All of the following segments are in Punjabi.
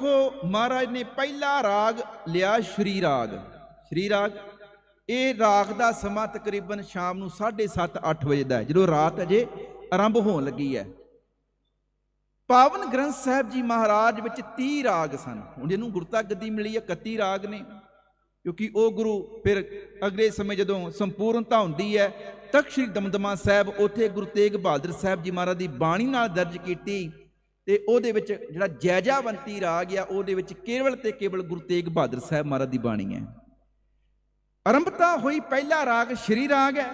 ਦੇਖੋ ਮਹਾਰਾਜ ਨੇ ਪਹਿਲਾ ਰਾਗ ਲਿਆ ਸ਼੍ਰੀ ਰਾਗ। ਸ਼੍ਰੀ ਰਾਗ, ਇਹ ਰਾਗ ਦਾ ਸਮਾਂ ਤਕਰੀਬਨ ਸ਼ਾਮ ਨੂੰ 7:30 8 ਵਜੇ ਦਾ ਹੈ, ਜਦੋਂ ਰਾਤ ਅਜੇ ਆਰੰਭ ਹੋਣ ਲੱਗੀ ਹੈ। ਪਾਵਨ ਗ੍ਰੰਥ ਸਾਹਿਬ ਜੀ ਮਹਾਰਾਜ ਵਿੱਚ 30 ਰਾਗ ਸਨ। ਹੁਣ ਇਹਨੂੰ ਗੁਰਤਾ ਗੱਦੀ ਮਿਲੀ ਹੈ 31 ਰਾਗ ਨੇ, ਕਿਉਂਕਿ ਉਹ ਗੁਰੂ ਫਿਰ ਅਗਲੇ ਸਮੇਂ ਜਦੋਂ ਸੰਪੂਰਨਤਾ ਹੁੰਦੀ ਹੈ, ਤਖਤ ਸ੍ਰੀ ਦਮਦਮਾ ਸਾਹਿਬ, ਉੱਥੇ ਗੁਰੂ ਤੇਗ ਬਹਾਦਰ ਸਾਹਿਬ ਜੀ ਮਹਾਰਾਜ ਦੀ ਬਾਣੀ ਨਾਲ ਦਰਜ ਕੀਤੀ। ਤੇ ਉਹਦੇ ਵਿੱਚ ਜਿਹੜਾ ਜੈਜਾਵੰਤੀ ਰਾਗ ਆ, ਉਹਦੇ ਵਿੱਚ ਕੇਵਲ ਤੇ ਕੇਵਲ ਗੁਰੂ ਤੇਗ ਬਹਾਦਰ ਸਾਹਿਬ ਮਹਾਰਾਜ ਦੀ ਬਾਣੀ ਹੈ। ਆਰੰਭਤਾ ਹੋਈ ਪਹਿਲਾ ਰਾਗ ਸ਼੍ਰੀ ਰਾਗ ਹੈ।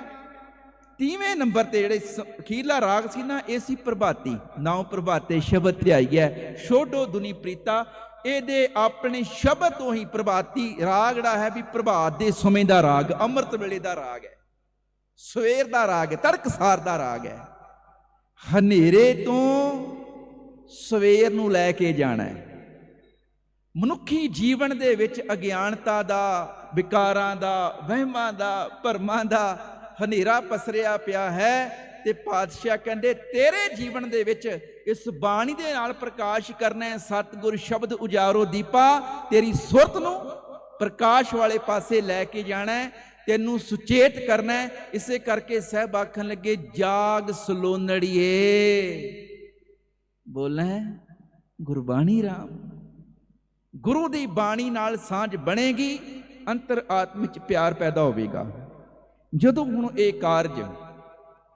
ਤੀਵੇਂ ਨੰਬਰ ਤੇ ਜਿਹੜੇ ਸ- ਅਖੀਰਲਾ ਰਾਗ ਸੀ ਨਾ, ਇਹ ਸੀ ਪ੍ਰਭਾਤੀ। ਨਾਉ ਪ੍ਰਭਾਤੇ ਸ਼ਬਦ ਧਿਆਈ ਹੈ। ਛੋਡੋ ਦੁਨੀ ਪ੍ਰੀਤਾ, ਇਹਦੇ ਆਪਣੇ ਸ਼ਬਦ ਤੋਂ ਹੀ ਪ੍ਰਭਾਤੀ ਰਾਗ ਜਿਹੜਾ ਹੈ ਵੀ ਪ੍ਰਭਾਤ ਦੇ ਸਮੇਂ ਦਾ ਰਾਗ, ਅੰਮ੍ਰਿਤ ਵੇਲੇ ਦਾ ਰਾਗ ਹੈ। ਸਵੇਰ ਦਾ ਰਾਗ ਹੈ ਤੜਕਸਾਰ ਦਾ ਰਾਗ ਹੈ। ਹਨੇਰੇ ਤੋਂ ਸਵੇਰ ਨੂੰ ਲੈ ਕੇ ਜਾਣਾ ਹੈ। ਮਨੁੱਖੀ ਜੀਵਨ ਦੇ ਵਿੱਚ ਅਗਿਆਨਤਾ ਦਾ, ਵਿਕਾਰਾਂ ਦਾ, ਵਹਿਮਾਂ ਦਾ, ਭਰਮਾਂ ਦਾ ਹਨੇਰਾ ਪਸਰਿਆ ਪਿਆ ਹੈ ਤੇ ਪਾਤਸ਼ਾਹ ਕਹਿੰਦੇ, ਤੇਰੇ ਜੀਵਨ ਦੇ ਵਿੱਚ ਇਸ ਬਾਣੀ ਦੇ ਨਾਲ ਪ੍ਰਕਾਸ਼ ਕਰਨਾ ਹੈ। ਸਤਿਗੁਰ ਸ਼ਬਦ ਉਜਾਰੋ ਦੀਪਾ, ਤੇਰੀ ਸੁਰਤ ਨੂੰ ਪ੍ਰਕਾਸ਼ ਵਾਲੇ ਪਾਸੇ ਲੈ ਕੇ ਜਾਣਾ ਹੈ। ਤੈਨੂੰ ਸੁਚੇਤ ਕਰਨਾ ਹੈ। ਇਸੇ ਕਰਕੇ ਸਹਿਬ ਆਖਣ ਲੱਗੇ, ਜਾਗ ਸਲੋਨੜੀਏ। ਬੋਲੇ ਗੁਰਬਾਣੀ ਰਾਮ। ਗੁਰੂ ਦੀ ਬਾਣੀ ਨਾਲ ਸਾਂਝ ਬਣੇਗੀ, ਅੰਤਰ ਆਤਮ ਵਿੱਚ ਪਿਆਰ ਪੈਦਾ ਹੋਵੇਗਾ। ਜਦੋਂ ਹੁਣ ਇਹ ਕਾਰਜ,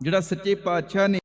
ਜਿਹੜਾ ਸੱਚੇ ਪਾਤਸ਼ਾਹ ਨੇ